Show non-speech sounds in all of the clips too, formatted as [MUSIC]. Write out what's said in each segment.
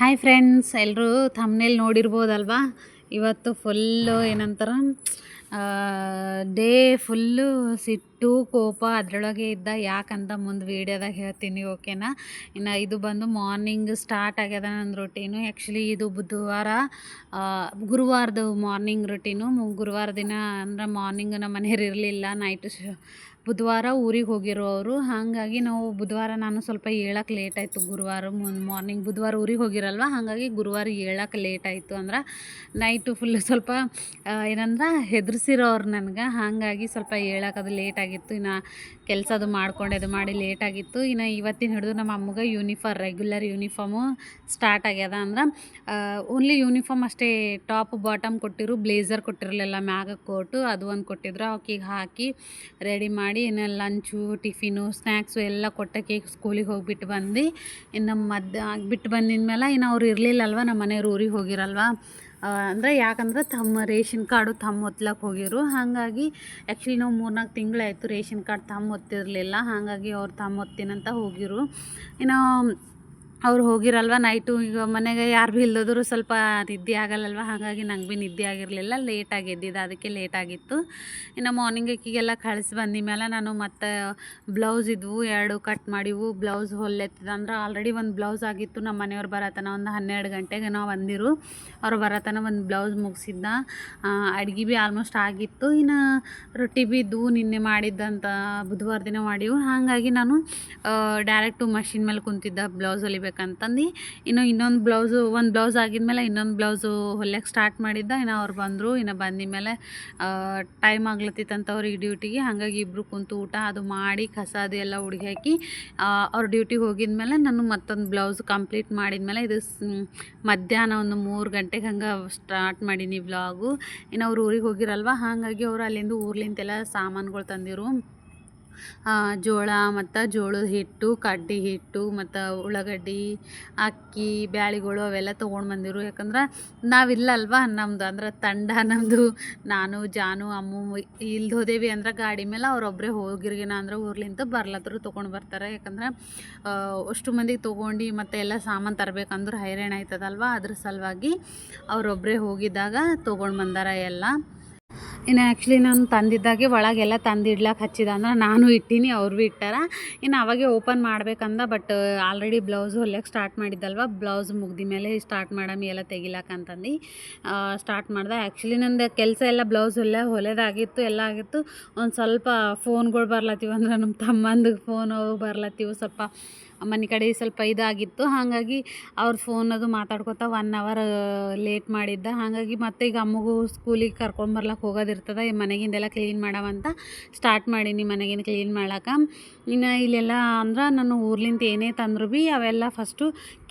Hi friends ಎಲ್ಲರೂ thumbnail ನೋಡಿರ್ಬೋದಲ್ವಾ? ಇವತ್ತು ಫುಲ್ಲು ಏನಂತಾರೆ? ಡೇ ಫುಲ್ಲು ಸಿಟ್ಟು, ಕೋಪ ಅದರೊಳಗೆ ಇದ್ದ ಯಾಕಂತ ಮುಂದೆ ವೀಡಿಯೋದಾಗ ಹೇಳ್ತೀನಿ ಓಕೆನಾ ಇನ್ನು ಇದು ಬಂದು ಮಾರ್ನಿಂಗ್ ಸ್ಟಾರ್ಟ್ ಆಗ್ಯದ ನನ್ನ ರೊಟೀನು ಆ್ಯಕ್ಚುಲಿ ಇದು ಬುಧವಾರ ಗುರುವಾರದ ಮಾರ್ನಿಂಗ್ ರೊಟೀನು ಗುರುವಾರ ದಿನ ಅಂದ್ರೆ ಮಾರ್ನಿಂಗ್ ನಮ್ಮ ಮನೆಯವ್ರು ಇರಲಿಲ್ಲ ನೈಟು ಬುಧವಾರ ಊರಿಗೆ ಹೋಗಿರೋರು. ಹಾಗಾಗಿ ನಾವು ಬುಧವಾರ ನಾನು ಸ್ವಲ್ಪ ಹೇಳಕ್ಕೆ ಲೇಟ್ ಆಯಿತು. ಗುರುವಾರ ಮಾರ್ನಿಂಗ್ ಬುಧವಾರ ಊರಿಗೆ ಹೋಗಿರಲ್ವ? ಹಾಗಾಗಿ ಗುರುವಾರ ಹೇಳಕ್ಕೆ ಲೇಟ್ ಆಯಿತು ಅಂದ್ರೆ ನೈಟು ಫುಲ್ ಸ್ವಲ್ಪ ಏನಂದ್ರೆ ಹೆದರ್ಸಿರೋರು ನನಗೆ. ಹಾಗಾಗಿ ಸ್ವಲ್ಪ ಹೇಳಕ್ಕೆ ಅದು ಲೇಟ್ ಆಗಿತ್ತು. ಇನ್ನು ಕೆಲಸ ಅದು ಮಾಡ್ಕೊಂಡು ಅದು ಮಾಡಿ ಲೇಟ್ ಆಗಿತ್ತು ಇನ್ನು ಇವತ್ತಿನ ಹಿಡಿದು ನಮ್ಮ ಅಮ್ಮಗೆ ಯೂನಿಫಾರ್ ರೆಗ್ಯುಲರ್ ಯೂನಿಫಾರ್ಮು ಸ್ಟಾರ್ಟ್ ಆಗ್ಯದ ಅಂದ್ರೆ ಓನ್ಲಿ ಯೂನಿಫಾರ್ಮ್ ಅಷ್ಟೇ ಟಾಪ್ ಬಾಟಮ್ ಕೊಟ್ಟಿರು ಬ್ಲೇಸರ್ ಕೊಟ್ಟಿರಲಿಲ್ಲ, ಮ್ಯಾಗ ಕೋಟು ಅದು ಒಂದು ಕೊಟ್ಟಿದ್ರು. ಆಕಿಗೆ ಹಾಕಿ ರೆಡಿ ಮಾಡಿ ಇನ್ನು ಲಂಚು ಟಿಫಿನು ಸ್ನ್ಯಾಕ್ಸು ಎಲ್ಲ ಕೊಟ್ಟಕ್ಕೆ ಸ್ಕೂಲಿಗೆ ಹೋಗಿಬಿಟ್ಟು ಬಂದು ಇನ್ನು ಮದ್ದು ಬಿಟ್ಟು ಬಂದಿದ್ಮೇಲೆ ಇನ್ನು ಅವ್ರು ಇರಲಿಲ್ಲಲ್ವ ನಮ್ಮ ಮನೆಯವ್ರು ಊರಿಗೆ ಹೋಗಿರಲ್ವ. ಅಂದರೆ ಯಾಕಂದ್ರೆ ತಮ್ಮ ರೇಷನ್ ಕಾರ್ಡು ತಮ್ಮ ಒತ್ಲಕ್ಕೆ ಹೋಗಿರು. ಹಾಗಾಗಿ ಆ್ಯಕ್ಚುಲಿ ನಾವು ಮೂರ್ನಾಲ್ಕು ತಿಂಗಳಾಯಿತು ರೇಷನ್ ಕಾರ್ಡ್ ತಮ್ಮ ಒತ್ತಿರಲಿಲ್ಲ. ಹಾಗಾಗಿ ಅವ್ರು ತಮ್ಮ ಒತ್ತಿನಂತ ಹೋಗಿರು. ಇನ್ನು ಅವ್ರು ಹೋಗಿರಲ್ವ ನೈಟು? ಈಗ ಮನೆಗೆ ಯಾರು ಭೀ ಇಲ್ಲದ್ರು ಸ್ವಲ್ಪ ನಿದ್ದೆ ಆಗಲ್ಲಲ್ವ? ಹಾಗಾಗಿ ನಂಗೆ ಭೀ ನಿದ್ದೆ ಆಗಿರಲಿಲ್ಲ ಲೇಟಾಗಿ ಎದ್ದಿದ್ದು, ಅದಕ್ಕೆ ಲೇಟ್ ಆಗಿತ್ತು. ಇನ್ನು ಮಾರ್ನಿಂಗ್ ಅಕ್ಕಿಗೆಲ್ಲ ಕಳಿಸಿ ಬಂದ ಮೇಲೆ ನಾನು ಮತ್ತೆ ಬ್ಲೌಸ್ ಇದ್ವು, ಎರಡು ಕಟ್ ಮಾಡಿವು. ಬ್ಲೌಸ್ ಹೊಲ್ಲೆತ್ತದ ಆಲ್ರೆಡಿ ಒಂದು ಬ್ಲೌಸ್ ಆಗಿತ್ತು. ನಮ್ಮ ಮನೆಯವ್ರು ಬರತನ ಒಂದು ಹನ್ನೆರಡು ಗಂಟೆಗೆ ನಾವು ಬಂದಿರು. ಅವ್ರು ಬರತನ ಒಂದು ಬ್ಲೌಸ್ ಮುಗಿಸಿದ್ದ ಅಡ್ಗೆ ಭೀ ಆಲ್ಮೋಸ್ಟ್ ಆಗಿತ್ತು. ಇನ್ನು ರೊಟ್ಟಿ ಭೀ ಇದ್ವು, ನಿನ್ನೆ ಮಾಡಿದ್ದಂತ ಬುಧವಾರ ದಿನ ಮಾಡಿವು. ಹಾಗಾಗಿ ನಾನು ಡೈರೆಕ್ಟು ಮಷಿನ್ ಮೇಲೆ ಕುಂತಿದ್ದ ಬ್ಲೌಸ್ ಹೊಲಿಬೇಕಂತಂದು ಇನ್ನು ಇನ್ನೊಂದು ಬ್ಲೌಸು, ಒಂದು ಬ್ಲೌಸ್ ಆಗಿದ್ಮೇಲೆ ಇನ್ನೊಂದು ಬ್ಲೌಸು ಹೊಲಿಯಕ್ಕೆ ಸ್ಟಾರ್ಟ್ ಮಾಡಿದ್ದ. ಇನ್ನು ಅವ್ರು ಬಂದರು, ಇನ್ನು ಬಂದ ಮೇಲೆ ಟೈಮ್ ಆಗ್ಲತ್ತಿತ್ತಂತ ಅವ್ರಿಗೆ ಡ್ಯೂಟಿಗೆ ಹಾಗಾಗಿ ಇಬ್ಬರು ಕುಂತು ಊಟ ಅದು ಮಾಡಿ, ಕಸ ಅದು ಎಲ್ಲ ಹುಡುಗಿ ಹಾಕಿ ಅವ್ರ ಡ್ಯೂಟಿಗೆ ಹೋಗಿದ್ಮೇಲೆ ನಾನು ಮತ್ತೊಂದು ಬ್ಲೌಸ್ ಕಂಪ್ಲೀಟ್ ಮಾಡಿದ್ಮೇಲೆ ಇದು ಸ್- ಮಧ್ಯಾಹ್ನ ಒಂದು ಮೂರು ಗಂಟೆಗೆ ಹಂಗೆ ಸ್ಟಾರ್ಟ್ ಮಾಡೀನಿ ಬ್ಲಾಗು ಇನ್ನು ಅವ್ರು ಊರಿಗೆ ಹೋಗಿರಲ್ವ? ಹಾಗಾಗಿ ಅವರು ಅಲ್ಲಿಂದ ಊರ್ಲಿಂತೆಲ್ಲ ಸಾಮಾನುಗಳು ತಂದಿರು. ಜೋಳ ಮತ್ತು ಜೋಳದ ಹಿಟ್ಟು, ಕಡ್ಡಿ ಹಿಟ್ಟು ಮತ್ತು ಉಳ್ಳಾಗಡ್ಡಿ, ಅಕ್ಕಿ, ಬ್ಯಾಳಿಗಳು ಅವೆಲ್ಲ ತೊಗೊಂಡು ಬಂದಿರು. ಯಾಕಂದ್ರೆ ನಾವಿಲ್ಲ ಅಲ್ವಾ ನಮ್ಮದು ಅಂದ್ರೆ ತಂಡ ನಮ್ಮದು ನಾನು, ಜಾನು, ಅಮ್ಮು ಇಲ್ದು ಹೋದೇವಿ ಅಂದ್ರೆ ಗಾಡಿ ಮೇಲೆ ಅವ್ರೊಬ್ಬರೇ ಹೋಗಿರ್ಗಿನ ಅಂದ್ರೆ ಊರ್ಲಿಂದ ಬರ್ಲತ್ತರು ತೊಗೊಂಡು ಬರ್ತಾರೆ. ಯಾಕಂದ್ರೆ ಅಷ್ಟು ಮಂದಿಗೆ ತೊಗೊಂಡು ಮತ್ತೆ ಎಲ್ಲ ಸಾಮಾನು ತರಬೇಕಂದ್ರೆ ಹೈರಾಣ ಆಯ್ತದಲ್ವ? ಅದ್ರ ಸಲುವಾಗಿ ಅವರೊಬ್ಬರೇ ಹೋಗಿದ್ದಾಗ ತೊಗೊಂಡು ಬಂದಾರ ಎಲ್ಲ. ಇನ್ನು ಆ್ಯಕ್ಚುಲಿ ನಾನು ತಂದಿದ್ದಾಗೆ ಒಳಗೆಲ್ಲ ತಂದಿಡ್ಲಕ್ಕೆ ಹಚ್ಚಿದ. ಅಂದ್ರೆ ನಾನು ಇಟ್ಟೀನಿ ಅವ್ರು ಭೀ ಇಟ್ಟಾರ. ಇನ್ನು ಅವಾಗೆ ಓಪನ್ ಮಾಡ್ಬೇಕಂದ ಬಟ್ ಆಲ್ರೆಡಿ ಬ್ಲೌಸ್ ಹೊಲಿಯಕ್ಕೆ ಸ್ಟಾರ್ಟ್ ಮಾಡಿದ್ದಲ್ವ? ಬ್ಲೌಸ್ ಮುಗ್ದಿ ಮೇಲೆ ಸ್ಟಾರ್ಟ್ ಮಾಡಮಿ, ಎಲ್ಲ ತೆಗಿಲಕ್ಕಂತಂದು ಸ್ಟಾರ್ಟ್ ಮಾಡ್ದೆ. ಆ್ಯಕ್ಚುಲಿ ನಂದು ಕೆಲಸ ಎಲ್ಲ ಬ್ಲೌಸ್ ಹೊಲ ಹೊಲೆದಾಗಿತ್ತು ಎಲ್ಲ ಆಗಿತ್ತು. ಒಂದು ಸ್ವಲ್ಪ ಫೋನ್ಗಳು ಬರ್ಲತ್ತೀವಿ ಅಂದ್ರೆ ನಮ್ಮ ತಮ್ಮಂದಿಗೆ ಫೋನು ಬರ್ಲತ್ತಿವು. ಸ್ವಲ್ಪ ಮನೆ ಕಡೆ ಸ್ವಲ್ಪ ಇದಾಗಿತ್ತು. ಹಾಗಾಗಿ ಅವ್ರ ಫೋನ್ ಅದು ಮಾತಾಡ್ಕೊತ ಒನ್ ಅವರ್ ಲೇಟ್ ಮಾಡಿದ್ದ. ಹಾಗಾಗಿ ಮತ್ತೆ ಈಗ ಅಮ್ಮಗೂ ಸ್ಕೂಲಿಗೆ ಕರ್ಕೊಂಬರ್ಲಕ್ಕೆ ಹೋಗೋದಿರ್ತದೆ. ಈ ಮನೆಗಿಂದೆಲ್ಲ ಕ್ಲೀನ್ ಮಾಡವಂತ ಸ್ಟಾರ್ಟ್ ಮಾಡೀನಿ ಮನೆಗಿಂದ ಕ್ಲೀನ್ ಮಾಡಕ್ಕೆ ಇನ್ನು ಇಲ್ಲೆಲ್ಲ ಅಂದ್ರೆ ನಾನು ಊರ್ಲಿಂದ ಏನೇ ತಂದ್ರು ಭೀ ಅವೆಲ್ಲ ಫಸ್ಟು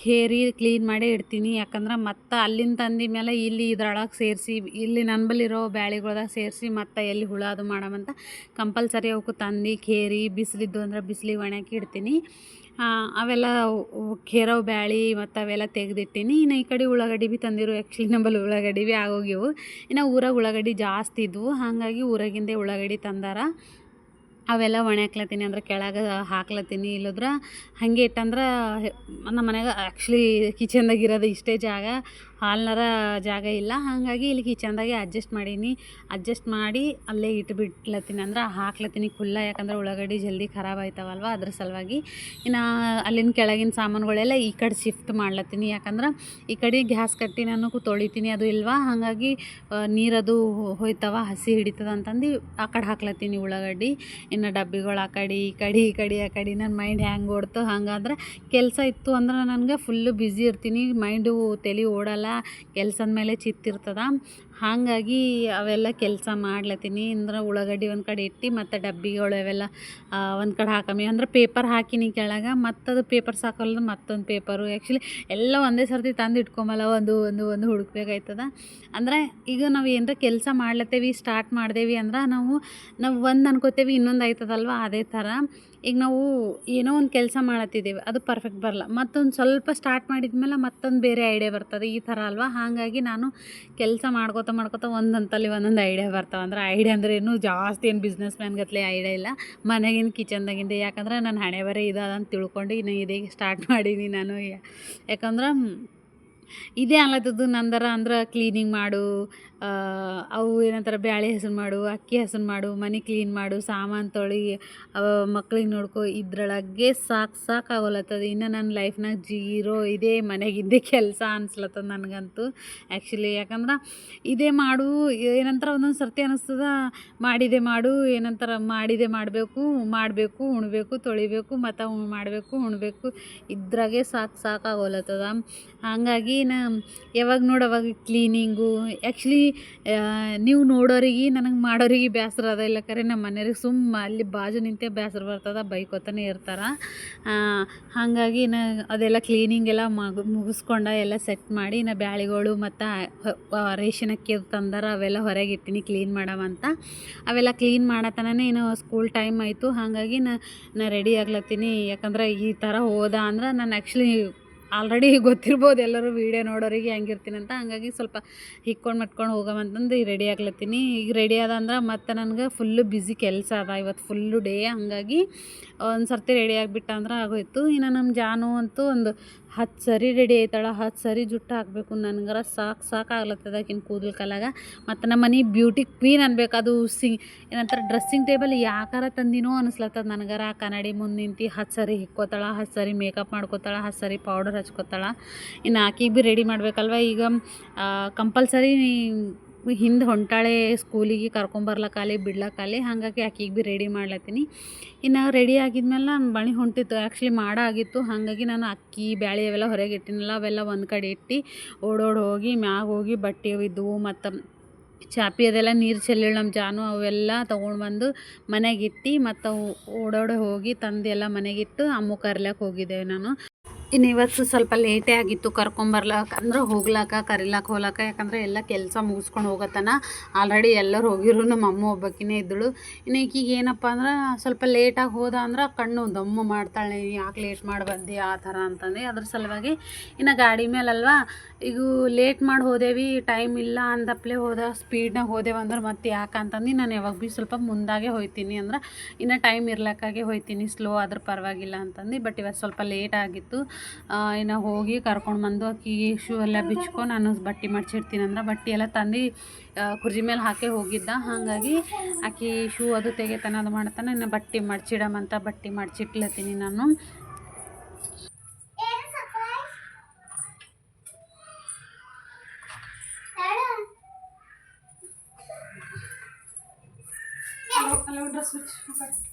ಖೇರಿ ಕ್ಲೀನ್ ಮಾಡೇ ಇಡ್ತೀನಿ. ಯಾಕಂದ್ರೆ ಮತ್ತೆ ಅಲ್ಲಿಂದ ತಂದಿದ ಮೇಲೆ ಇಲ್ಲಿ ಇದ್ರೊಳಗೆ ಸೇರಿಸಿ, ಇಲ್ಲಿ ನನ್ನ ಬಲ್ಲಿರೋ ಬ್ಯಾಳಿಗಳ್ದಾಗ ಸೇರಿಸಿ ಮತ್ತೆ ಎಲ್ಲಿ ಹುಳ ಅದು ಮಾಡವಂತ ಕಂಪಲ್ಸರಿ ಅವಕ್ಕೆ ತಂದು ಖೇರಿ ಬಿಸಿಲಿದ್ದು ಅಂದ್ರೆ ಬಿಸಿಲಿಗೆ ಒಣಕಿ ಇಡ್ತೀನಿ. ಅವೆಲ್ಲ ಕೇರವ್ ಬ್ಯಾಳಿ ಮತ್ತು ಅವೆಲ್ಲ ತೆಗೆದಿಟ್ಟಿನಿ. ಇನ್ನು ಈ ಕಡೆ ಉಳ್ಳಾಗಡ್ಡಿ ಭೀ ತಂದಿರು. ಆ್ಯಕ್ಚುಲಿ ನಂಬಲ್ಲಿ ಉಳ್ಳಾಗಡ್ಡಿ ಭೀ ಆಗೋಗ್ಯವು. ಇನ್ನು ಊರಾಗ ಉಳ್ಳಾಗಡ್ಡಿ ಜಾಸ್ತಿ ಇದ್ವು. ಹಾಗಾಗಿ ಊರಾಗಿಂದೇ ಉಳ್ಳಾಗಡ್ಡಿ ತಂದಾರ. ಅವೆಲ್ಲ ಒಣಗ್ಲತ್ತೀನಿ ಅಂದ್ರೆ ಕೆಳಗೆ ಹಾಕ್ಲತ್ತೀನಿ. ಇಲ್ಲದ್ರೆ ಹಾಗೆ ಇಟ್ಟಂದ್ರೆ ನಮ್ಮ ಮನೆಯಾಗ ಆ್ಯಕ್ಚುಲಿ ಕಿಚನ್ದಾಗ ಇರೋದು ಇಷ್ಟೇ ಜಾಗ. ಹಾಲ್ನಾರ ಜಾಗ ಇಲ್ಲ. ಹಾಗಾಗಿ ಇಲ್ಲಿ ಕಿಚನ್ದಾಗೆ ಅಡ್ಜಸ್ಟ್ ಮಾಡೀನಿ. ಅಡ್ಜಸ್ಟ್ ಮಾಡಿ ಅಲ್ಲೇ ಇಟ್ಬಿಟ್ಲತ್ತೀನಿ ಅಂದ್ರೆ ಹಾಕ್ಲತ್ತೀನಿ ಖುಲ್ಲ. ಯಾಕಂದ್ರೆ ಉಳ್ಳಾಗಡ್ಡಿ ಜಲ್ದಿ ಖರಾಬ್ ಆಯ್ತವಲ್ವ ಅದ್ರ ಸಲುವಾಗಿ. ಇನ್ನು ಅಲ್ಲಿನ ಕೆಳಗಿನ ಸಾಮಾನುಗಳೆಲ್ಲ ಈ ಕಡೆ ಶಿಫ್ಟ್ ಮಾಡ್ಲತ್ತೀನಿ. ಯಾಕಂದ್ರೆ ಈ ಕಡೆ ಗ್ಯಾಸ್ ಕಟ್ಟಿ ನಾನು ತೊಳಿತೀನಿ ಅದು ಇಲ್ವಾ. ಹಾಗಾಗಿ ನೀರದು ಹೋಯ್ತವ, ಹಸಿ ಹಿಡಿತದ ಅಂತಂದು ಆ ಕಡೆ ಹಾಕ್ಲತ್ತೀನಿ ಉಳ್ಳಾಗಡ್ಡಿ. ಇನ್ನು ಡಬ್ಬಿಗಳು ಆ ಕಡೆ, ಈ ಕಡೆ ಈ ಕಡೆ, ಆ ಕಡೆ ನನ್ನ ಮೈಂಡ್ ಹ್ಯಾಂಗೆ ಓಡ್ತು. ಹಾಗಾದ್ರೆ ಕೆಲಸ ಇತ್ತು ಅಂದ್ರೆ ನನಗೆ ಫುಲ್ಲು ಬ್ಯುಸಿ ಇರ್ತೀನಿ. ಮೈಂಡು ತಲೆ ಓಡಲ್ಲ. ಕೆಲ್ಸದ ಮೇಲೆ ಚಿತ್ತಿರ್ತದ ಹಾಗಾಗಿ ಅವೆಲ್ಲ ಕೆಲಸ ಮಾಡ್ಲತ್ತೀನಿ. ಅಂದ್ರೆ ಉಳ್ಳಾಗಡ್ಡಿ ಒಂದು ಕಡೆ ಇಟ್ಟು ಮತ್ತು ಡಬ್ಬಿಗಳು ಅವೆಲ್ಲ ಒಂದು ಕಡೆ ಹಾಕಮಿ. ಅಂದ್ರೆ ಪೇಪರ್ ಹಾಕಿನಿ ಕೆಳಗೆ, ಮತ್ತದು ಪೇಪರ್ ಸಾಕಲ್ಲ ಮತ್ತೊಂದು ಪೇಪರು ಆ್ಯಕ್ಚುಲಿ ಎಲ್ಲ ಒಂದೇ ಸರ್ತಿ ತಂದು ಇಟ್ಕೊಂಬಲ್ಲ, ಒಂದು ಒಂದು ಒಂದು ಹುಡುಕ್ಬೇಕಾಯ್ತದ. ಅಂದರೆ ಈಗ ನಾವು ಏನರ ಕೆಲಸ ಮಾಡ್ಲತ್ತೇವಿ ಸ್ಟಾರ್ಟ್ ಮಾಡ್ದೇವಿ ಅಂದ್ರೆ ನಾವು ನಾವು ಒಂದು ಅನ್ಕೋತೇವಿ, ಇನ್ನೊಂದು ಆಯ್ತದಲ್ವ? ಅದೇ ಥರ. ಈಗ ನಾವು ಏನೋ ಒಂದು ಕೆಲಸ ಮಾಡತ್ತಿದ್ದೇವೆ ಅದು ಪರ್ಫೆಕ್ಟ್ ಬರಲ್ಲ. ಮತ್ತೊಂದು ಸ್ವಲ್ಪ ಸ್ಟಾರ್ಟ್ ಮಾಡಿದ ಮೇಲೆ ಮತ್ತೊಂದು ಬೇರೆ ಐಡಿಯಾ ಬರ್ತದೆ, ಈ ಥರ ಅಲ್ವಾ? ಹಾಗಾಗಿ ನಾನು ಕೆಲಸ ಮಾಡ್ಕೋತ ಮಾಡ್ಕೋತ ಒಂದಂತಲ್ಲಿ ಒಂದೊಂದು ಐಡಿಯಾ ಬರ್ತಾವೆ. ಅಂದ್ರೆ ಐಡಿಯಾ ಅಂದ್ರೆ ಏನು ಜಾಸ್ತಿ ಏನು ಬಿಸ್ನೆಸ್ ಮ್ಯಾನ್ ಗತ್ಲೆ ಐಡಿಯಾ ಇಲ್ಲ. ಮನೆಗಿನ ಕಿಚನ್ದಾಗಿಂದ ಯಾಕಂದ್ರೆ ನನ್ನ ಹಣೆ ಬರೇ ಅಂತ ತಿಳ್ಕೊಂಡು ಇನ್ನು ಇದೇ ಸ್ಟಾರ್ಟ್ ಮಾಡೀನಿ ನಾನು. ಯಾಕಂದ್ರೆ ಇದೇ ಅಲ್ಲದ್ದು ನಂದರ ಅಂದ್ರೆ ಕ್ಲೀನಿಂಗ್ ಮಾಡು ಅವು ಏನಂತಾರೆ, ಬ್ಯಾಳೆ ಹೆಸರು ಮಾಡು, ಅಕ್ಕಿ ಹೆಸರು ಮಾಡು, ಮನೆ ಕ್ಲೀನ್ ಮಾಡು, ಸಾಮಾನು ತೊಳಿ ಮಕ್ಳಿಗೆ ನೋಡ್ಕೊ, ಇದ್ರೊಳಗೆ ಸಾಕು ಸಾಕು ಇನ್ನು ನನ್ನ ಲೈಫ್ನಾಗ ಜೀರೋ ಇದೇ ಮನೆಗಿದ್ದೆ [LAUGHS] ಕೆಲಸ ಅನ್ಸ್ಲತ್ತದ ನನಗಂತೂ. ಆ್ಯಕ್ಚುಲಿ ಯಾಕಂದ್ರೆ ಇದೇ ಮಾಡು, ಏನಂತಾರೆ ಒಂದೊಂದು ಸರ್ತಿ ಅನ್ನಿಸ್ತದ ಮಾಡಿದೆ ಮಾಡು, ಏನಂತಾರೆ ಮಾಡಿದೆ ಮಾಡಬೇಕು ಮಾಡಬೇಕು, ಉಣಬೇಕು, ತೊಳಿಬೇಕು, ಮತ್ತು ಮಾಡಬೇಕು, ಉಣಬೇಕು. ಇದ್ರಾಗೆ ಸಾಕು ಸಾಕಾಗೋಲತ್ತದ ಹಾಗಾಗಿ ನಾ ಯಾವಾಗ ನೋಡೋವಾಗ ಕ್ಲೀನಿಂಗು ಆ್ಯಕ್ಚುಲಿ ನೀವು ನೋಡೋರಿಗೆ, ನನಗೆ ಮಾಡೋರಿಗೆ ಬೇಸರ ಅದ. ಇಲ್ಲ ಕರೆ ನಮ್ಮ ಮನೆಯವ್ರಿಗೆ ಸುಮ್ಮ ಅಲ್ಲಿ ಬಾಜು ನಿಂತೆ ಬೇಸರ ಬರ್ತದ ಬೈಕೋತಾನೆ ಇರ್ತಾರೆ. ಹಾಗಾಗಿ ನಾ ಅದೆಲ್ಲ ಕ್ಲೀನಿಂಗ್ ಎಲ್ಲ ಮಗು, ಮುಗಿಸ್ಕೊಂಡ ಎಲ್ಲ ಸೆಟ್ ಮಾಡಿ ನಾ ಬ್ಯಾಳಿಗಳು ಮತ್ತು ರೇಷನ್ ಅಕ್ಕಿ ತಂದಾರ, ಅವೆಲ್ಲ ಹೊರಗೆ ಇರ್ತೀನಿ ಕ್ಲೀನ್ ಮಾಡವಂತ ಅವೆಲ್ಲ ಕ್ಲೀನ್ ಮಾಡತನೇ ಏನು ಸ್ಕೂಲ್ ಟೈಮ್ ಆಯಿತು. ಹಾಗಾಗಿ ನಾ ನಾ ರೆಡಿ ಆಗ್ಲತ್ತೀನಿ. ಯಾಕಂದ್ರೆ ಈ ಥರ ಹೋದ ಅಂದ್ರೆ, ನಾನು ಆ್ಯಕ್ಚುಲಿ ಆಲ್ರೆಡಿ [LAUGHS] ಗೊತ್ತಿರ್ಬೋದು, ಎಲ್ಲರೂ ವೀಡಿಯೋ ನೋಡೋರಿಗೆ ಹೆಂಗಿರ್ತೀನಂತ ಹಂಗಾಗಿ ಸ್ವಲ್ಪ ಹಿಕ್ಕೊಂಡು ಮಟ್ಕೊಂಡು ಹೋಗವಂತಂದು ರೆಡಿ ಆಗ್ಲತ್ತೀನಿ. ಈಗ ರೆಡಿ ಆದ ಅಂದ್ರೆ ಮತ್ತೆ ನನಗೆ ಫುಲ್ಲು ಬ್ಯುಸಿ ಕೆಲಸ ಅದ. ಇವತ್ತು ಫುಲ್ಲು ಡೇ ಹಾಗಾಗಿ ಒಂದು ಸರ್ತಿ ರೆಡಿ ಆಗಿಬಿಟ್ಟ ಅಂದ್ರೆ ಆಗೋಯ್ತು. ಇನ್ನು ನಮ್ಮ ಜಾನು ಅಂತೂ ಒಂದು ಹತ್ತು ಸರಿ ರೆಡಿ ಆಯ್ತಾಳ ಹತ್ತು ಸರಿ ಜುಟ್ಟು ಹಾಕಬೇಕು. ನನಗರ ಸಾಕು ಸಾಕು ಆಗ್ಲತ್ತದ ಆಕಿನ ಕೂದಲು ಕಲಾಗ ಮತ್ತು ನಮ್ಮ ಮನೆ ಬ್ಯೂಟಿ ಕ್ವೀನ್ ಅನ್ಬೇಕು. ಅದು ಸಿ ಏನಂತಾರೆ ಡ್ರೆಸ್ಸಿಂಗ್ ಟೇಬಲ್ ಯಾಕಾರ ತಂದಿನೋ ಅನಿಸ್ಲತ್ತದ ನನಗರ. ಆ ಕನ್ನಡಿ ಮುಂದೆ ನಿಂತು ಹತ್ತು ಸರಿ ಹಿಕ್ಕೋತಾಳ, ಹತ್ತು ಸರಿ ಮೇಕಪ್ ಮಾಡ್ಕೋತಾಳ, ಹತ್ತು ಸರಿ ಪೌಡರ್ ಹಚ್ಕೋತಾಳ. ಇನ್ನು ಆಕಿಗೆ ಭೀ ರೆಡಿ ಮಾಡಬೇಕಲ್ವ? ಈಗ ಕಂಪಲ್ಸರಿ ಹಿಂದೆ ಹೊಂಟಾಳೆ ಸ್ಕೂಲಿಗೆ ಕರ್ಕೊಂಬರ್ಲಕ್ಕಾಲಿ ಬಿಡ್ಲಕ್ಕಾಲಿ ಹಾಗಾಗಿ ಆಕಿಗೆ ಭೀ ರೆಡಿ ಮಾಡ್ಲತ್ತೀನಿ. ಇನ್ನು ರೆಡಿ ಆಗಿದ್ಮೇಲೆ ನಾನು ಬಳಿ ಹೊಂಟಿತ್ತು ಆ್ಯಕ್ಚುಲಿ ಮಾಡಾಗಿತ್ತು. ಹಾಗಾಗಿ ನಾನು ಅಕ್ಕಿ, ಬ್ಯಾಳಿ ಅವೆಲ್ಲ ಹೊರಗೆ ಇಟ್ಟಿನಲ್ಲ, ಅವೆಲ್ಲ ಒಂದು ಕಡೆ ಇಟ್ಟು ಓಡೋಡಿ ಹೋಗಿ ಮ್ಯಾಗ ಹೋಗಿ ಬಟ್ಟೆ ಇದ್ದವು ಮತ್ತು ಚಾಪಿ ಅದೆಲ್ಲ ನೀರು ಚೆಲ್ಲಿಳು ನಮ್ಮ ಜಾನು ಅವೆಲ್ಲ ತೊಗೊಂಡು ಬಂದು ಮನೆಗಿಟ್ಟು ಮತ್ತು ಓಡೋಡಿ ಹೋಗಿ ತಂದು ಎಲ್ಲ ಮನೆಗಿಟ್ಟು ಅಮ್ಮ ಕರ್ಲಕ್ಕೆ ಹೋಗಿದ್ದೇವೆ ನಾನು. ಇನ್ನು ಇವತ್ತು ಸ್ವಲ್ಪ ಲೇಟೇ ಆಗಿತ್ತು ಕರ್ಕೊಂಬರ್ಲಾಕ ಅಂದ್ರೆ ಹೋಗ್ಲಾಕ ಕರಿಲಾಕ ಹೋಗ್ಲಾಕ ಯಾಕಂದ್ರೆ ಎಲ್ಲ ಕೆಲಸ ಮುಗಿಸ್ಕೊಂಡು ಹೋಗತ್ತನ ಆಲ್ರೆಡಿ ಎಲ್ಲರೂ ಹೋಗಿರು ನಮ್ಮ ಅಮ್ಮ ಒಬ್ಬಾಕಿನೇ ಇದ್ದಳು. ಇನ್ನು ಈಕೀಗ ಏನಪ್ಪ ಅಂದ್ರೆ ಸ್ವಲ್ಪ ಲೇಟಾಗಿ ಹೋದ ಅಂದ್ರೆ ಕಣ್ಣು ದಮ್ಮು ಮಾಡ್ತಾಳೆ ಯಾಕೆ ಲೇಟ್ ಮಾಡಿ ಬಂದು ಆ ಥರ ಅಂತಂದು. ಅದ್ರ ಸಲುವಾಗಿ ಇನ್ನು ಗಾಡಿ ಮೇಲಲ್ವಾ, ಈಗ ಲೇಟ್ ಮಾಡಿ ಹೋದೇವಿ, ಟೈಮ್ ಇಲ್ಲ ಅಂದಪ್ಲೆ ಹೋದ, ಸ್ಪೀಡ್ನಾಗ ಹೋದೆವು ಅಂದ್ರೆ ಮತ್ತೆ ಯಾಕಂತಂದು ನಾನು ಯಾವಾಗ ಭೀ ಸ್ವಲ್ಪ ಮುಂದಾಗೆ ಹೋಯ್ತೀನಿ ಅಂದ್ರೆ ಇನ್ನು ಟೈಮ್ ಇರ್ಲಕ್ಕಾಗೆ ಹೋಯ್ತೀನಿ, ಸ್ಲೋ ಆದ್ರೆ ಪರವಾಗಿಲ್ಲ ಅಂತಂದು. ಬಟ್ ಇವತ್ತು ಸ್ವಲ್ಪ ಲೇಟ್ ಆಗಿತ್ತು. ಇನ್ನು ಹೋಗಿ ಕರ್ಕೊಂಡು ಬಂದು ಆಕಿಗೆ ಶೂ ಎಲ್ಲ ಬಿಚ್ಕೊ ನಾನು ಬಟ್ಟೆ ಮಡ್ಚಿಡ್ತೀನಿ ಅಂದ್ರೆ ಬಟ್ಟೆ ಎಲ್ಲ ತಂದು ಕುರ್ಜಿ ಮೇಲೆ ಹಾಕಿ ಹೋಗಿದ್ದ. ಹಾಗಾಗಿ ಆಕಿ ಶೂ ಅದು ತೆಗೆತಾನೆ ಅದು ಮಾಡ್ತಾನೆ, ಇನ್ನು ಬಟ್ಟೆ ಮಡ್ಚಿಡಮಂತ ಬಟ್ಟೆ ಮಡ್ಚಿಟ್ಲತ್ತೀನಿ ನಾನು. ಡ್ರೆಸ್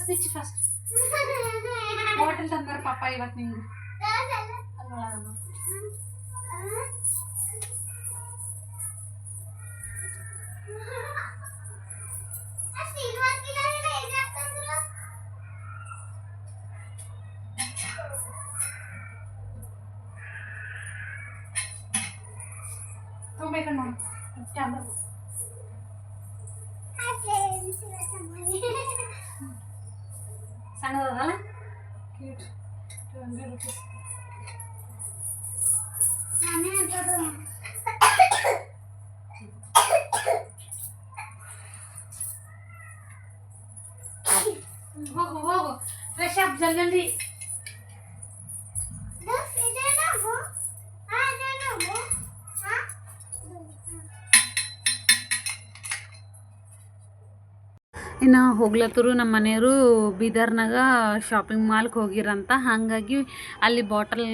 ಡ್ರೆಸ್ ಬಿಚ್ಚಿ ಫಸ್ಟ್ ಬಾಟಲ್ ತಂದಾರ ಪಾಪ ಇವತ್ತು ನಿಂಗೆ ತೊಗೊಬೇಕಣ್ಣ ಕ್ಯಾಮ್ರಾ ಹೋಗು ಹೋಗು ಫ್ರೆಶ್ ಅಪ್ ಜಲ್ದಿ ಹೋಗ್ಲತ್ತರು ನಮ್ಮ ಮನೆಯವರು ಬೀದರ್ನಾಗ ಶಾಪಿಂಗ್ ಮಾಲ್ಗೆ ಹೋಗಿರಂತ. ಹಾಗಾಗಿ ಅಲ್ಲಿ ಬಾಟಲ್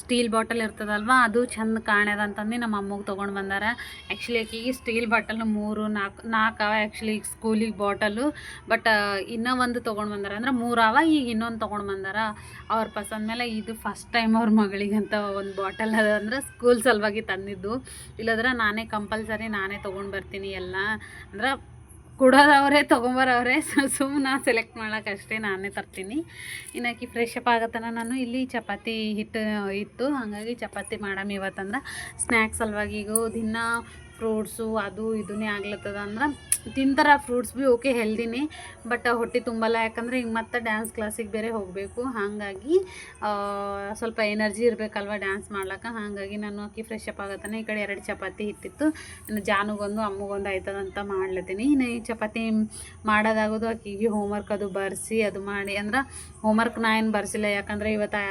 ಸ್ಟೀಲ್ ಬಾಟಲ್ ಇರ್ತದಲ್ವ, ಅದು ಚಂದ ಕಾಣ್ಯದ ಅಂತಂದು ನಮ್ಮ ಅಮ್ಮಗೆ ತೊಗೊಂಡು ಬಂದಾರ. ಆ್ಯಕ್ಚುಲಿ ಆಕಿಗೆ ಸ್ಟೀಲ್ ಬಾಟಲ್ ಮೂರು ನಾಲ್ಕು ನಾಲ್ಕು ಅವ ಆ್ಯಕ್ಚುಲಿ ಸ್ಕೂಲಿಗೆ ಬಾಟಲು ಬಟ್ ಇನ್ನೂ ಒಂದು ತೊಗೊಂಡು ಬಂದಾರ. ಅಂದ್ರೆ ಮೂರು ಅವ, ಈಗ ಇನ್ನೊಂದು ತೊಗೊಂಡು ಬಂದಾರ. ಅವ್ರ ಪಸಂದ ಮೇಲೆ ಇದು ಫಸ್ಟ್ ಟೈಮ್ ಅವ್ರ ಮಗಳಿಗಂತ ಒಂದು ಬಾಟಲ್ ಅದ ಅಂದ್ರೆ ಸ್ಕೂಲ್ ಸಲುವಾಗಿ ತಂದಿದ್ದು. ಇಲ್ಲದ್ರೆ ನಾನೇ ಕಂಪಲ್ಸರಿ ನಾನೇ ತೊಗೊಂಡು ಬರ್ತೀನಿ ಎಲ್ಲ. ಅಂದ್ರೆ ಕೊಡೋದವ್ರೆ ತೊಗೊಂಬರವ್ರೆ [LAUGHS] ಸುಮ್ಮನೆ ಸೆಲೆಕ್ಟ್ ಮಾಡೋಕ್ಕಷ್ಟೇ ನಾನೇ ತರ್ತೀನಿ. ಇನ್ನಾಕಿ ಫ್ರೆಶ್ ಅಪ್ ಆಗತ್ತನ ನಾನು ಇಲ್ಲಿ ಚಪಾತಿ ಹಿಟ್ಟು, ಇತ್ತು. ಹಾಗಾಗಿ ಚಪಾತಿ ಮಾಡಮ್ ಇವತ್ತಂದ್ರೆ ಸ್ನ್ಯಾಕ್ಸ್ ಸಲುವಾಗಿ ಈಗ ದಿನ ಫ್ರೂಟ್ಸು ಅದು ಇದನ್ನೇ ಆಗ್ಲತ್ತದ ಅಂದ್ರೆ ತಿಂತಾರ ಫ್ರೂಟ್ಸ್ ಭೀ ಓಕೆ ಹೆಲ್ದಿನಿ, ಬಟ್ ಹೊಟ್ಟೆ ತುಂಬಲ್ಲ. ಯಾಕಂದ್ರೆ ಈಗ ಮತ್ತೆ ಡ್ಯಾನ್ಸ್ ಕ್ಲಾಸಿಗೆ ಬೇರೆ ಹೋಗಬೇಕು. ಹಾಗಾಗಿ ಸ್ವಲ್ಪ ಎನರ್ಜಿ ಇರಬೇಕಲ್ವ ಡ್ಯಾನ್ಸ್ ಮಾಡ್ಲಿಕ್ಕೆ. ಹಾಗಾಗಿ ನಾನು ಅಕ್ಕಿ ಫ್ರೆಶ್ ಅಪ್ ಆಗತ್ತಾನೆ. ಈ ಕಡೆ ಎರಡು ಚಪಾತಿ ಹಿಟ್ಟಿತ್ತು ಇನ್ನು ಜಾನುಗೊಂದು, ಅಮ್ಮಗೊಂದು ಆಯ್ತದಂತ ಮಾಡ್ಲತ್ತೀನಿ. ಇನ್ನು ಈ ಚಪಾತಿ ಮಾಡೋದಾಗೋದು ಅಕ್ಕಿಗೆ ಹೋಮ್ವರ್ಕ್ ಅದು ಬರೆಸಿ, ಅದು ಮಾಡಿ. ಅಂದ್ರೆ ಹೋಮ್ವರ್ಕ್ ನಾ ಏನು ಬರ್ಸಿಲ್ಲ. ಯಾಕಂದ್ರೆ ಇವತ್ತು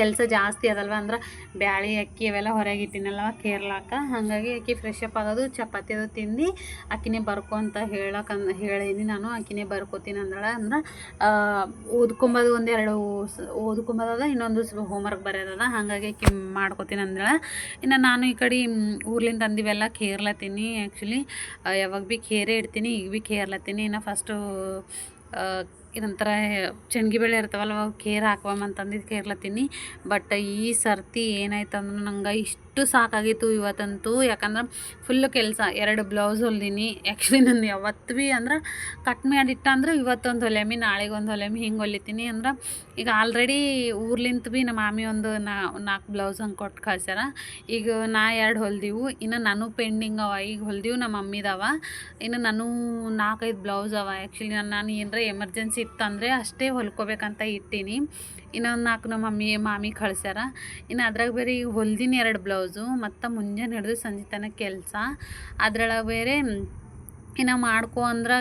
ಕೆಲಸ ಜಾಸ್ತಿ ಅದಲ್ವ ಅಂದ್ರೆ ಬ್ಯಾಳಿ, ಅಕ್ಕಿ ಅವೆಲ್ಲ ಹೊರಗೆ ಇಟ್ಟಿನಲ್ವ ಕೇರ್ಲಾಕ. ಹಾಗಾಗಿ ಅಕ್ಕಿ ಫ್ರೆಶ್ ಅಪ್ ಆಗೋದು, ಚಪಾತಿ ಅದು ತಿಂದು ಅಕ್ಕಿನೇ ಬರ್ಕೊ ಅಂತ ಹೇಳಕ್ಕ ಹೇಳೀನಿ ನಾನು. ಅಕ್ಕಿನೇ ಬರ್ಕೋತೀನಿ ಅಂದಳ ಅಂದ್ರೆ ಓದ್ಕೊಂಬೋದು ಒಂದೆರಡು ಓದ್ಕೊಂಬೋದದ ಇನ್ನೊಂದು ಹೋಮ್ವರ್ಕ್ ಬರೆಯೋದದ ಹಾಗಾಗಿ ಅಕ್ಕಿ ಮಾಡ್ಕೋತೀನಿ ಅಂದಳ. ಇನ್ನು ನಾನು ಈ ಕಡೆ ಊರ್ಲಿಂದ ತಂದಿವೆಲ್ಲ ಕೇರ್ಲತ್ತೀನಿ ಆ್ಯಕ್ಚುಲಿ ಯಾವಾಗ ಭೀ ಕೇರೆ ಇಡ್ತೀನಿ, ಈಗ ಭೀ ಕೇರ್ಲತ್ತೀನಿ ಇನ್ನು ಫಸ್ಟು ಏನಂತಾರ ಚೆಣ್ಗಿ ಬೇಳೆ ಇರ್ತಾವಲ್ವ ಅವು ಕೇರ್ ಹಾಕ್ಬಂತಂದಿದ್ದು ಕೇರ್ಲತ್ತೀನಿ ಬಟ್ ಈ ಸರ್ತಿ ಏನಾಯ್ತು ಅಂದ್ರೆ ನಂಗೆ ಇಷ್ಟು ಸಾಕಾಗಿತ್ತು ಇವತ್ತಂತೂ. ಯಾಕಂದ್ರೆ ಫುಲ್ಲು ಕೆಲಸ. ಎರಡು ಬ್ಲೌಸ್ ಹೊಲ್ದೀನಿ. ಆ್ಯಕ್ಚುಲಿ ನಾನು ಯಾವತ್ತು ಭೀ ಅಂದ್ರೆ ಕಟ್ ಮಾಡಿಟ್ಟ ಅಂದ್ರೆ ಇವತ್ತೊಂದು ಹೊಲೆಮಿ ನಾಳೆಗೆ ಒಂದು ಹೊಲೆಮಿ ಹಿಂಗೆ ಹೊಲಿತೀನಿ ಅಂದ್ರೆ ಈಗ ಆಲ್ರೆಡಿ ಊರ್ಲಿಂತ ಭೀ ನಮ್ಮ ಮಾಮಿ ಒಂದು ನಾಲ್ಕು ಬ್ಲೌಸ್ ಹಂಗೆ ಕೊಟ್ಟು ಕಳ್ಸ್ಯಾರ. ಈಗ ನಾ ಎರಡು ಹೊಲ್ದೀವು. ಇನ್ನು ನಾನು ಪೆಂಡಿಂಗ್ ಅವ. ಈಗ ಹೊಲ್ದೀವು ನಮ್ಮ ಮಮ್ಮಿದವ. ಇನ್ನು ನಾನು ನಾಲ್ಕೈದು ಬ್ಲೌಸ್ ಅವ. ಆ್ಯಕ್ಚುಲಿ ನಾನು ಏನರ ಎಮರ್ಜೆನ್ಸಿ ಇತ್ತಂದರೆ ಅಷ್ಟೇ ಹೊಲ್ಕೋಬೇಕಂತ ಇಟ್ಟೀನಿ. ಇನ್ನೊಂದು ನಾಲ್ಕು ನಮ್ಮ ಮಮ್ಮಿ, ಮಾಮಿ ಕಳ್ಸ್ಯಾರ. ಇನ್ನು ಅದ್ರಾಗ ಬೇರೆ ಈಗ ಹೊಲ್ದಿನ ಎರಡು ಬ್ಲೌಸು, ಮತ್ತು ಮುಂಜಾನೆ ಹಿಡಿದು ಸಂಜೆ ತನಕ ಕೆಲಸ. ಅದ್ರೊಳಗೆ ಬೇರೆ ಇನ್ನು ಮಾಡ್ಕೊ ಅಂದ್ರೆ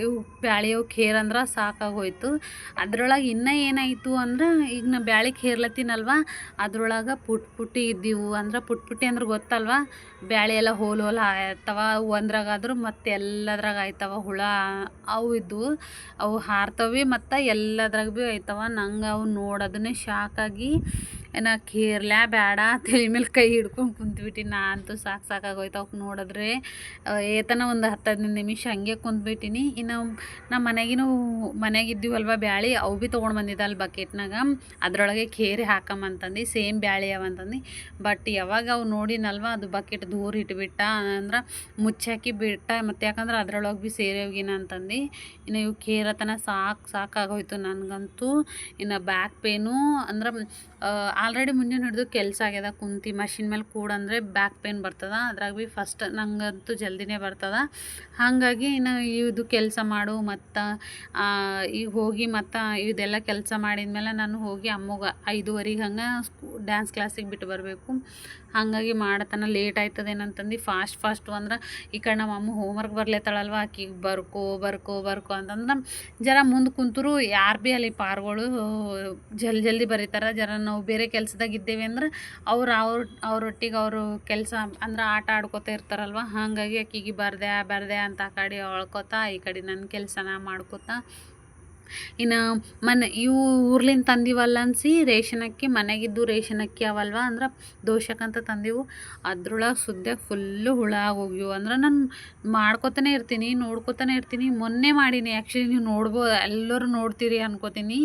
ಇವು ಬ್ಯಾಳಿಯವು ಖೇರ್ ಅಂದ್ರೆ ಸಾಕಾಗೋಯ್ತು. ಅದ್ರೊಳಗೆ ಇನ್ನೂ ಏನಾಯಿತು ಅಂದ್ರೆ ಈಗ ನಾ ಬ್ಯಾಳಿ ಖೇರ್ಲತ್ತೀನಲ್ವ? ಅದ್ರೊಳಗೆ ಪುಟ್ ಪುಟ್ಟಿ ಇದ್ದೀವು. ಅಂದ್ರೆ ಪುಟ್ ಪುಟ್ಟಿ ಅಂದ್ರೆ ಗೊತ್ತಲ್ವ? ಬ್ಯಾಳಿ ಎಲ್ಲ ಹೋಲ್ ಹೋಲ್ ಆಯ್ತವ ಒಂದ್ರಾಗಾದ್ರೂ ಮತ್ತೆ ಎಲ್ಲದ್ರಾಗ ಆಯ್ತವ, ಹುಳ ಅವು ಇದ್ವು. ಅವು ಹಾರ್ತವೆ ಮತ್ತು ಎಲ್ಲದ್ರಾಗ ಭೀ ಆಯ್ತವ ನಂಗೆ ಅವು ನೋಡೋದನ್ನೇ ಶಾಕಾಗಿ ನಾ ಕೇರ್ಲ್ಯ ಬೇಡ ತಲೆ ಮೇಲೆ ಕೈ ಹಿಡ್ಕೊಂಡು ಕುಂತ್ಬಿಟ್ಟು. ನಾ ಅಂತೂ ಸಾಕು ಸಾಕಾಗೋಯ್ತು ಅವಕ್ಕೆ ನೋಡಿದ್ರೆ. ಏತನ ಒಂದು ಹತ್ತು ಹದಿನೈದು ನಿಮಿಷ ಹಂಗೆ ಕುಂತ್ಬಿಟ್ಟಿನಿ. ಇನ್ನು ನಮ್ಮ ಮನೆಗಿನೂ ಮನೆಗಿದ್ದೀವಲ್ವ ಬ್ಯಾಳಿ? ಅವು ಭೀ ತೊಗೊಂಡು ಬಂದಿದ್ದೆ ಅಲ್ಲಿ ಬಕೆಟ್ನಾಗ. ಅದರೊಳಗೆ ಖೇರಿ ಹಾಕಮ್ಮಂತಂದು. ಸೇಮ್ ಬ್ಯಾಳಿ ಅವಂತಂದು ಬಟ್ ಯಾವಾಗ ಅವು ನೋಡಿನಲ್ವ, ಅದು ಬಕೆಟ್ ದೂರ ಇಟ್ಬಿಟ್ಟ. ಅಂದ್ರೆ ಮುಚ್ಚಾಕಿ ಬಿಟ್ಟ. ಮತ್ತು ಯಾಕಂದ್ರೆ ಅದ್ರೊಳಗೆ ಭೀ ಸೇರಿ ಹೋಗಿನ ಅಂತಂದು. ಇನ್ನು ಇವು ಕೇರತನ ಸಾಕು ಸಾಕಾಗೋಯ್ತು ನನಗಂತೂ. ಇನ್ನು ಬ್ಯಾಕ್ ಪೇನು ಅಂದ್ರೆ ಆಲ್ರೆಡಿ ಮುಂಜಾನೆ ಹಿಡಿದು ಕೆಲಸ ಆಗ್ಯದ, ಕುಂತಿ ಮಷಿನ್ ಮೇಲೆ ಕೂಡಂದ್ರೆ ಬ್ಯಾಕ್ ಪೇನ್ ಬರ್ತದ, ಅದ್ರಾಗ ಭೀ ಫಸ್ಟ್ ನಂಗಂತೂ ಜಲ್ದಿನೇ ಬರ್ತದ. ಹಾಗಾಗಿ ಇನ್ನು ಇದು ಕೆಲಸ ಮಾಡು, ಮತ್ತು ಈಗ ಹೋಗಿ ಮತ್ತು ಇದೆಲ್ಲ ಕೆಲಸ ಮಾಡಿದ ಮೇಲೆ ನಾನು ಹೋಗಿ ಅಮ್ಮಗ ಐದುವರೆಗೆ ಹಂಗೆ ಡ್ಯಾನ್ಸ್ ಕ್ಲಾಸಿಗೆ ಬಿಟ್ಟು ಬರಬೇಕು. ಹಾಗಾಗಿ ಮಾಡತನ ಲೇಟ್ ಆಯ್ತದೇನಂತಂದು ಫಾಸ್ಟ್ ಫಾಸ್ಟು ಅಂದ್ರೆ ಈ ಕಡೆ ನಮ್ಮ ಅಮ್ಮ ಹೋಮ್ವರ್ಕ್ ಬರ್ಲತ್ತಾಳಲ್ವ ಆಕಿಗೆ ಬರ್ಕೋ ಬರ್ಕೋ ಬರ್ಕೋ ಅಂತಂದ್ರೆ ಜರ ಮುಂದೆ ಕುಂತರು ಯಾರು ಭೀ ಅಲ್ಲಿ ಪಾರ್ಗಳು ಜಲ್ ಜಲ್ದಿ ಬರೀತಾರೆ, ಜರ ನಾವು ಬೇರೆ ಕೆಲಸದಾಗ ಇದ್ದೇವೆ ಅಂದ್ರೆ ಅವ್ರು ಅವ್ರ ಅವ್ರೊಟ್ಟಿಗೆ ಅವರು ಕೆಲಸ ಅಂದ್ರೆ ಆಟ ಆಡ್ಕೋತ ಇರ್ತಾರಲ್ವ, ಹಾಗಾಗಿ ಆಕಿಗೆ ಬರ್ದೆ ಬರ್ದೆ ಅಂತ ಆ ಕಡೆ ಅಳ್ಕೋತಾ, ಈ ಕಡೆ ನನ್ನ ಕೆಲಸನ ಮಾಡ್ಕೋತಾ ಇನ್ನು ಮನೆ ಇವು ಊರ್ಲಿಂದ ತಂದಿವಲ್ಲ ಅನ್ಸಿ ರೇಷನ್ ಅಕ್ಕಿ ಮನೆಗಿದ್ದು ರೇಷನ್ ಅಕ್ಕಿ ಅವಲ್ವ ಅಂದ್ರೆ ದೋಷಕ್ಕಂತ ತಂದಿವು. ಅದ್ರೊಳಗೆ ಸುದ್ದ ಫುಲ್ಲು ಹುಳ ಹೋಗ್ಯವು ಅಂದ್ರೆ ನಾನು ಮಾಡ್ಕೊತಾನೆ ಇರ್ತೀನಿ, ನೋಡ್ಕೊತಾನೆ ಇರ್ತೀನಿ. ಮೊನ್ನೆ ಮಾಡೀನಿ. ಆ್ಯಕ್ಚುಲಿ ನೀವು ನೋಡ್ಬೋದು ಎಲ್ಲರೂ ನೋಡ್ತೀರಿ ಅನ್ಕೋತೀನಿ.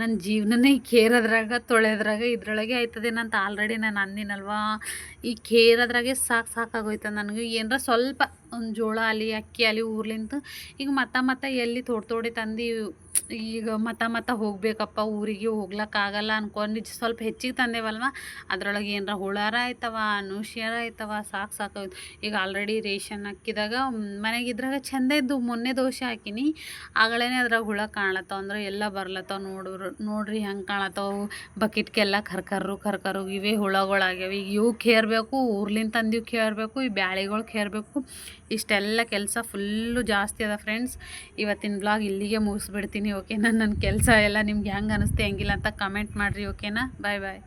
ನನ್ನ ಜೀವನನೇ ಕೇರೋದ್ರಾಗ ತೊಳೆದ್ರಾಗ, ಇದ್ರೊಳಗೆ ಆಯ್ತದೇನಂತ ಆಲ್ರೆಡಿ ನಾನು ಅಂದಿನಲ್ವಾ ಈ ಕೇರೋದ್ರಾಗೆ ಸಾಕು ಸಾಕಾಗೋಯ್ತದೆ ನನಗೆ. ಏನರ ಸ್ವಲ್ಪ ಒಂದು ಜೋಳ ಅಲ್ಲಿ, ಅಕ್ಕಿ ಅಲ್ಲಿ, ಊರ್ಲಿಂತ ಈಗ ಮತ್ತೆ ಮತ್ತೆ ಎಲ್ಲಿ ತೋಡ್ ತೋಡಿ ತಂದು ಈಗ ಮತ್ತ ಮತ್ತೆ ಹೋಗಬೇಕಪ್ಪ, ಊರಿಗೆ ಹೋಗ್ಲಕ್ಕಾಗಲ್ಲ ಅನ್ಕೊಂಡು ಸ್ವಲ್ಪ ಹೆಚ್ಚಿಗೆ ತಂದೇವಲ್ವ? ಅದರೊಳಗೆ ಏನರ ಹುಳಾರ ಆಯ್ತವ ನುಷಿಯಾರ ಆಯ್ತವ, ಸಾಕು ಸಾಕಾಯ್ತು. ಈಗ ಆಲ್ರೆಡಿ ರೇಷನ್ ಹಾಕಿದಾಗ ಮನೆಗೆ ಇದ್ರಾಗ ಚಂದ ಇದ್ದು ಮೊನ್ನೆ ದೋಸೆ ಹಾಕಿನಿ. ಆಗಳೇ ಅದ್ರಾಗ ಹುಳ ಕಾಣತ್ತವ ಅಂದ್ರೆ ಎಲ್ಲ ಬರ್ಲತ್ತವ ನೋಡ್ರು, ನೋಡ್ರಿ ಹೆಂಗೆ ಕಾಣತ್ತವು ಬಕೆಟ್ಗೆಲ್ಲ ಕರ್ಕರ್ರು ಕರ್ಕರು ಇವೇ ಹುಳಗಳಾಗ್ಯಾವ. ಈಗ ಇವು ಕೇರ್ಬೇಕು, ಊರ್ಲಿಂದ ತಂದಿವು ಕೇರಬೇಕು, ಈ ಬ್ಯಾಳಿಗಳು ಕೇರ್ಬೇಕು. ಇಷ್ಟೆಲ್ಲ ಕೆಲಸ ಫುಲ್ಲು ಜಾಸ್ತಿ ಅದ ಫ್ರೆಂಡ್ಸ್. ಇವತ್ತಿನ ಬ್ಲಾಗ್ ಇಲ್ಲಿಗೆ ಮುಗಿಸ್ಬಿಡ್ತೀನಿ ಓಕೆನಾ ನನ್ನ ಕೆಲಸ ಎಲ್ಲ ನಿಮ್ಗೆ ಹೆಂಗೆ ಅನಿಸ್ತೆ, ಹೆಂಗಿಲ್ಲ ಅಂತ ಕಮೆಂಟ್ ಮಾಡಿರಿ ಓಕೆನಾ ಬಾಯ್ ಬಾಯ್